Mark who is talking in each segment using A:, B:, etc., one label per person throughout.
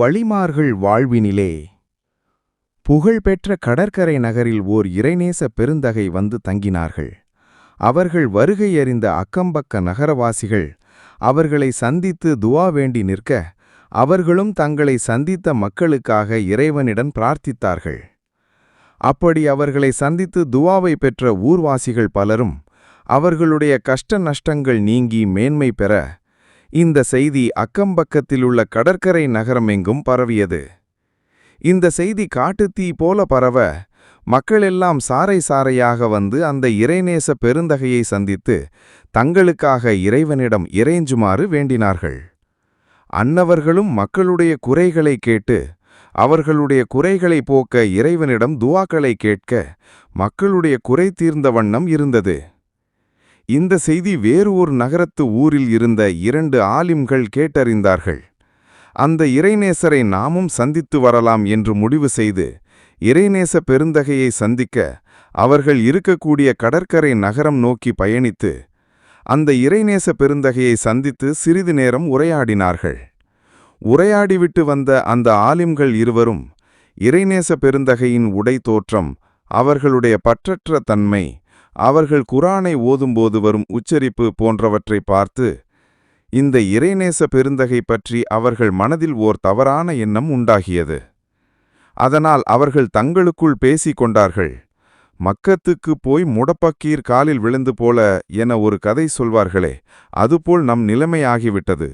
A: வழிமார்கள் வாழ்வினிலே புகழ்பெற்ற கடற்கரை நகரில் ஓர் இறைநேச பெருந்தகை வந்து தங்கினார்கள். அவர்கள் வருகை அறிந்த அக்கம்பக்க நகரவாசிகள் அவர்களை சந்தித்து துவா வேண்டி நிற்க அவர்களும் தங்களை சந்தித்த மக்களுக்காக இறைவனிடம் பிரார்த்தித்தார்கள். அப்படி அவர்களை சந்தித்து துவாவை பெற்ற ஊர்வாசிகள் பலரும் அவர்களுடைய கஷ்ட நஷ்டங்கள் நீங்கி மேன்மை பெற இந்த செய்தி அக்கம்பக்கத்திலுள்ள கடற்கரை நகரமெங்கும் பரவியது. இந்த செய்தி காட்டுத்தீ போல பரவ மக்களெல்லாம் சாறை சாறையாக வந்து அந்த இறைநேச பெருந்தகையை சந்தித்து தங்களுக்காக இறைவனிடம் இறைஞ்சுமாறு வேண்டினார்கள். அன்னவர்களும் மக்களுடைய குறைகளை கேட்டு அவர்களுடைய குறைகளை போக்க இறைவனிடம் துவாக்களை கேட்க மக்களுடைய குறை தீர்ந்த வண்ணம் இருந்தது. இந்த செய்தி வேறு ஒரு நகரத்து ஊரில் இருந்த இரண்டு ஆலிம்கள் கேட்டறிந்தார்கள். அந்த இறைநேசரை நாமும் சந்தித்து வரலாம் என்று முடிவு செய்து இறைநேச பெருந்தகையை சந்திக்க அவர்கள் இருக்கக்கூடிய கடற்கரை நகரம் நோக்கி பயணித்து அந்த இறைநேச பெருந்தகையை சந்தித்து சிறிது நேரம் உரையாடினார்கள். உரையாடிவிட்டு வந்த அந்த ஆலிம்கள் இருவரும் இறைநேச பெருந்தகையின் உடை தோற்றம் அவர்களுடைய பற்றற்ற தன்மை அவர்கள் குரானை ஓதும்போது வரும் உச்சரிப்பு போன்றவற்றை பார்த்து இந்த இறைநேச பெருந்தகை பற்றி அவர்கள் மனதில் ஓர் தவறான எண்ணம் உண்டாகியது. அதனால் அவர்கள் தங்களுக்குள் பேசிக் கொண்டார்கள். மக்கத்துக்கு போய் முடப்பக்கீர் காலில் விழுந்து போல என ஒரு கதை சொல்வார்களே அதுபோல் நம் நிலைமையாகிவிட்டது.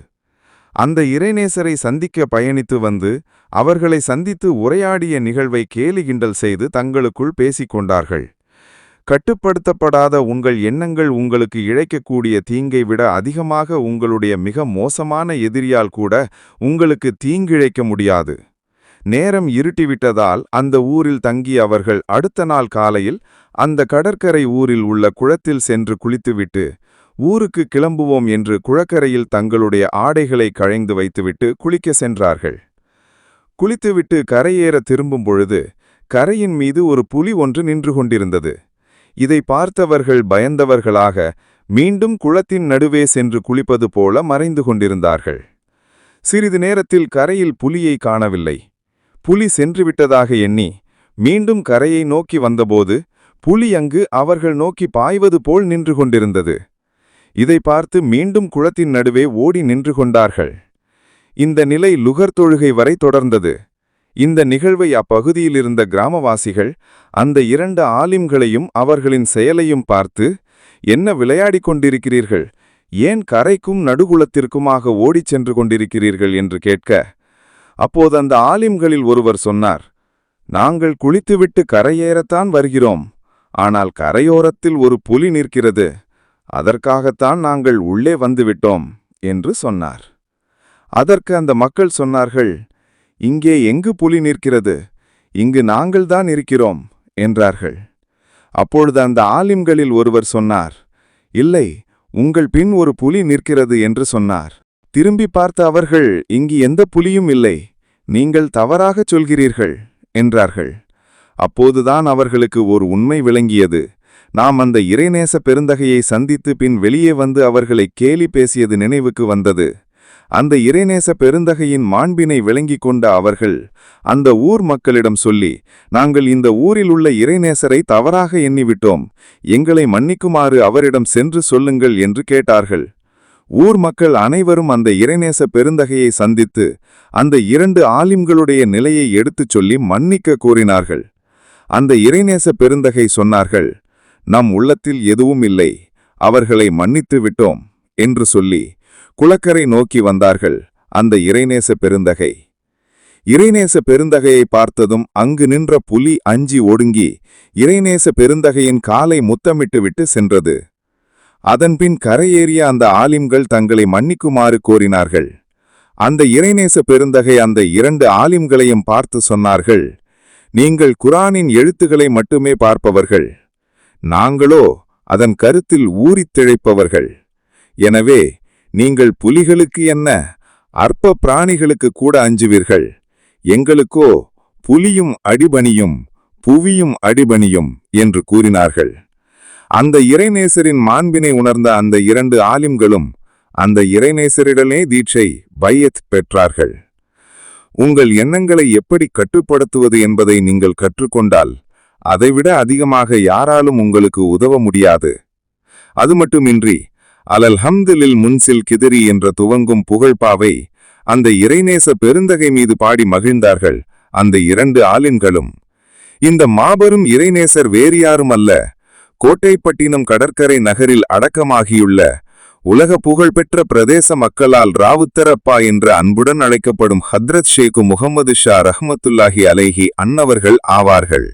A: அந்த இறைநேசரை சந்திக்க பயணித்து வந்து அவர்களை சந்தித்து உரையாடிய நிகழ்வை கேலி கிண்டல் செய்து தங்களுக்குள் பேசிக் கொண்டார்கள். கட்டுப்படுத்தப்படாத உங்கள் எண்ணங்கள் உங்களுக்கு இழைக்கக்கூடிய தீங்கை விட அதிகமாக உங்களுடைய மிக மோசமான எதிரியால் கூட உங்களுக்கு தீங்கிழைக்க முடியாது. நேரம் இருட்டிவிட்டதால் அந்த ஊரில் தங்கி அவர்கள் அடுத்த நாள் காலையில் அந்த கடற்கரை ஊரில் உள்ள குளத்தில் சென்று குளித்துவிட்டு ஊருக்கு கிளம்புவோம் என்று குழக்கரையில் தங்களுடைய ஆடைகளை கழைந்து வைத்துவிட்டு குளிக்க சென்றார்கள். குளித்துவிட்டு கரையேற திரும்பும் பொழுது கரையின் மீது ஒரு புலி ஒன்று நின்று கொண்டிருந்தது. இதை பார்த்தவர்கள் பயந்தவர்களாக மீண்டும் குளத்தின் நடுவே சென்று குளிப்பது போல மறைந்து கொண்டிருந்தார்கள். சிறிது நேரத்தில் கரையில் புலியை காணவில்லை. புலி சென்றுவிட்டதாக எண்ணி மீண்டும் கரையை நோக்கி வந்தபோது புலி அங்கு அவர்கள் நோக்கி பாய்வது போல் நின்று கொண்டிருந்தது. இதை பார்த்து மீண்டும் குளத்தின் நடுவே ஓடி நின்று கொண்டார்கள். இந்த நிலை லுகர் தொழுகை வரை தொடர்ந்தது. இந்த நிகழ்வை அப்பகுதியிலிருந்த கிராமவாசிகள் அந்த இரண்டு ஆலிம்களையும் அவர்களின் செயலையும் பார்த்து என்ன விளையாடிக் கொண்டிருக்கிறீர்கள்? ஏன் கரைக்கும் நடுகுளத்திற்குமாக ஓடிச் சென்று கொண்டிருக்கிறீர்கள்? என்று கேட்க அப்போது அந்த ஆலிம்களில் ஒருவர் சொன்னார் நாங்கள் குளித்துவிட்டு கரையேறத்தான் வருகிறோம். ஆனால் கரையோரத்தில் ஒரு புலி நிற்கிறது. அதற்காகத்தான் நாங்கள் உள்ளே வந்துவிட்டோம் என்று சொன்னார். அதற்கு அந்த மக்கள் சொன்னார்கள் இங்கே எங்கு புலி நிற்கிறது? இங்கு நாங்கள்தான் இருக்கிறோம் என்றார்கள். அப்பொழுது அந்த ஆலிம்களில் ஒருவர் சொன்னார் இல்லை உங்கள் பின் ஒரு புலி நிற்கிறது என்று சொன்னார். திரும்பி பார்த்த அவர்கள் இங்கு எந்த புலியும் இல்லை நீங்கள் தவறாகச் சொல்கிறீர்கள் என்றார்கள். அப்போதுதான் அவர்களுக்கு ஒரு உண்மை விளங்கியது. நாம் அந்த இறைநேச பெருந்தகையை சந்தித்து பின் வெளியே வந்து அவர்களை கேலி பேசியது நினைவுக்கு வந்தது. அந்த இறைநேச பெருந்தகையின் மாண்பினை விளங்கிக் கொண்ட அவர்கள் அந்த ஊர் மக்களிடம் சொல்லி நாங்கள் இந்த ஊரில் உள்ள இறைநேசரை தவறாக எண்ணிவிட்டோம். எங்களை மன்னிக்குமாறு அவரிடம் சென்று சொல்லுங்கள் என்று கேட்டார்கள். ஊர் மக்கள் அனைவரும் அந்த இறைநேச பெருந்தகையை சந்தித்து அந்த இரண்டு ஆலிம்களுடைய நிலையை எடுத்துச் சொல்லி மன்னிக்க கூறினார்கள் அந்த இறைநேச பெருந்தகை சொன்னார்கள் நம் உள்ளத்தில் எதுவும் இல்லை. அவர்களை மன்னித்து விட்டோம் என்று சொல்லி குளக்கரை நோக்கி வந்தார்கள் அந்த இறைநேச பெருந்தகை. இறைநேச பெருந்தகையை பார்த்ததும் அங்கு நின்ற புலி அஞ்சி ஒடுங்கி இறைநேச பெருந்தகையின் காலை முத்தமிட்டு விட்டு சென்றது. அதன்பின் கரையேறிய அந்த ஆலிம்கள் தங்களை மன்னிக்குமாறு கோரினார்கள். அந்த இறைநேச பெருந்தகை அந்த இரண்டு ஆலிம்களையும் பார்த்து சொன்னார்கள் நீங்கள் குரானின் எழுத்துக்களை மட்டுமே பார்ப்பவர்கள். நாங்களோ அதன் கருத்தில் ஊறித் திழைப்பவர்கள் எனவே நீங்கள் புலிகளுக்கு என்ன? அற்ப பிராணிகளுக்கு கூட அஞ்சுவீர்கள். எங்களுக்கோ புலியும் அடிபணியும் புவியும் அடிபணியும் என்று கூறினார்கள். அந்த இறைநேசரின் மாண்பினை உணர்ந்த அந்த இரண்டு ஆலிம்களும் அந்த இறைநேசரிடனே தீட்சை பையத் பெற்றார்கள்.
B: உங்கள் எண்ணங்களை எப்படி கட்டுப்படுத்துவது என்பதை நீங்கள் கற்றுக்கொண்டால் அதைவிட அதிகமாக யாராலும் உங்களுக்கு உதவ முடியாது. அது மட்டுமின்றி அலல் ஹம்திலில் முன்சில் கிதிரி என்ற துவங்கும் புகழ்பாவை அந்த இறைநேச பெருந்தகை மீது பாடி மகிழ்ந்தார்கள் அந்த இரண்டு ஆலின்களும். இந்த மாபெரும் இறைநேசர் வேறு யாரும் அல்ல கோட்டைப்பட்டினம் கடற்கரை நகரில் அடக்கமாகியுள்ள உலக புகழ்பெற்ற பிரதேச மக்களால் ராவுத்தரப்பா என்ற அன்புடன் அழைக்கப்படும் ஹத்ரத் ஷேக்கு முகமது ஷா ரஹ்மத்துல்லாஹி அலைஹி அன்னவர்கள் ஆவார்கள்.